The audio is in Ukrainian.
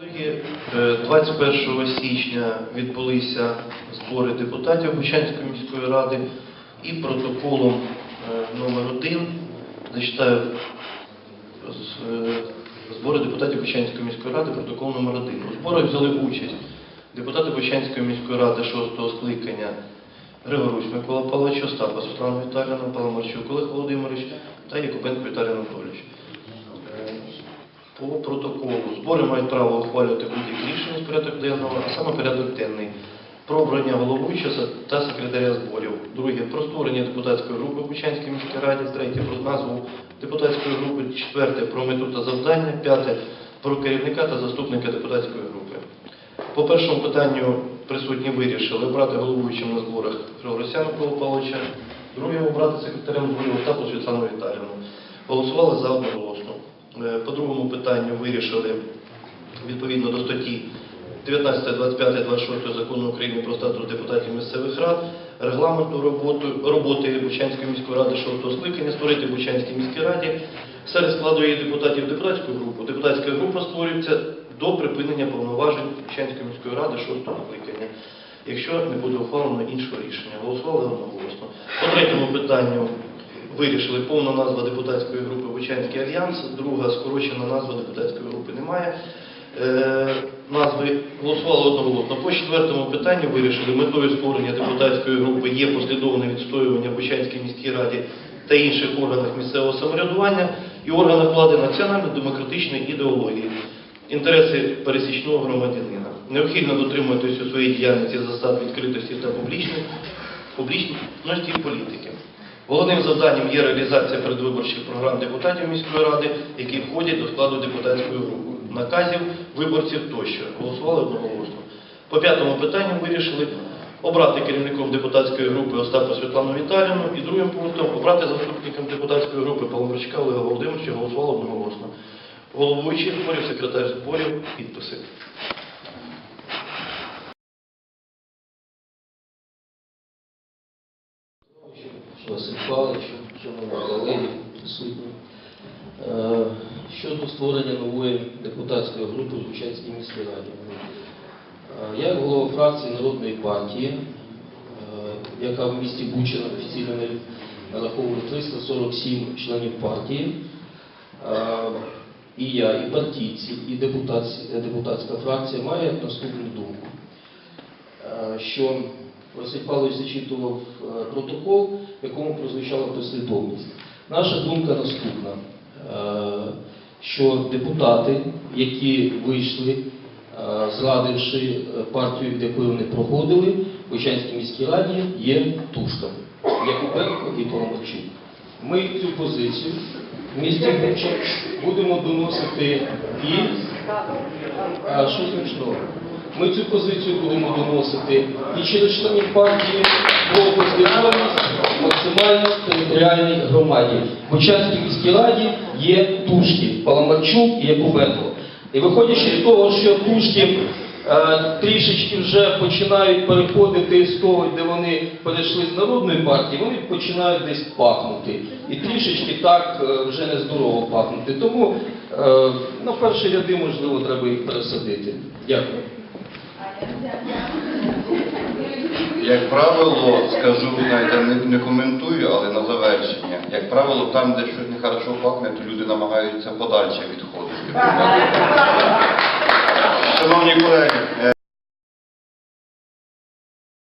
Колеги, е, 21 січня відбулися збори депутатів Бучанської міської ради і протоколом е, номер 1 зачитаю е, збори депутатів Бучанської міської ради, протокол номер 1 У зборах взяли участь депутати Бучанської міської ради 6 скликання Григорусь Микола Павлович, Остапа Світлана Віталіївна, Паламарчук Олег Володимирович та Якубенко Віталій Анатолійович. По протоколу. Збори мають право ухвалювати будь-які рішення з порядок денного, а саме порядок денний. Про обрання головуючого та секретаря зборів. Друге про створення депутатської групи в Бучанській міській раді. Третє про назву депутатської групи. Четверте про мету та завдання. П'яте про керівника та заступника депутатської групи. По першому питанню присутні вирішили обрати головуючим на зборах Григоросяна Микола Павловича, друге обрати секретарем зборів Остапу Світлану Віталіївну. Голосували за одноголосно. По другому питанню вирішили відповідно до статті 19, 25, 26 закону України про статус депутатів місцевих рад, регламенту роботи, роботи Бучанської міської ради 6 скликання створити в Бучанській міській раді серед складу її депутатів депутатську групу. Депутатська група створюється до припинення повноважень Бучанської міської ради 6 скликання, якщо не буде ухвалено іншого рішення. Голосували одноголосно. По третьому питанню вирішили повна назва депутатської групи Бучанський альянс, друга скорочена назва депутатської групи немає. Е, назви голосували одноголосно. По четвертому питанню вирішили метою створення депутатської групи є послідовне відстоювання Бучанській міській раді та інших органах місцевого самоврядування і органах влади національно-демократичної ідеології, інтереси пересічного громадянина. Необхідно дотримуватись у своїй діяльності засад відкритості та публічності публічності політики. Головним завданням є реалізація передвиборчих програм депутатів міської ради, які входять до складу депутатської групи, наказів виборців тощо. Голосували одноголосно. По п'ятому питанню вирішили обрати керівником депутатської групи Остапа Світлану Віталіївну і другим пунктом обрати заступником депутатської групи Паламарчука Олега Володимировича. Голосували одноголосно. Головуючий зборів, секретар зборів, підписи. Павлович, шановні колеги, присутні. Е, Щодо створення нової депутатської групи в Бучанській міській раді. Е, Я голова фракції Народної партії, е, яка в місті Бучина офіційно нараховує 347 членів партії, і я, і партійці, і депутатська, фракція має наступну думку що Василь Павлович зачитував е, протокол, в якому прозвучала послідовність. Наша думка наступна, е, що депутати, які вийшли, е, зрадивши партію, від якої вони проходили, в Бучанській міській раді є тушками, Якубенко і Паламарчук. Ми цю позицію в місті Буча будемо доносити і що смішного? Ми цю позицію будемо доносити і через членів партії про послідовність максимально територіальній громаді. В Бучанській міській раді є тушки Паламарчук і Якубенко. І виходячи з того, що тушки е, трішечки вже починають переходити з того, де вони перейшли з народної партії, вони починають десь пахнути. І трішечки так е, вже нездорово пахнути. Тому е, на перші ряди, можливо, треба їх пересадити. Дякую. Як правило, скажу, не, не коментую, але на завершення. Як правило, там, де щось нехорошо пахне, то люди намагаються подальше відходити. Шановні колеги, е,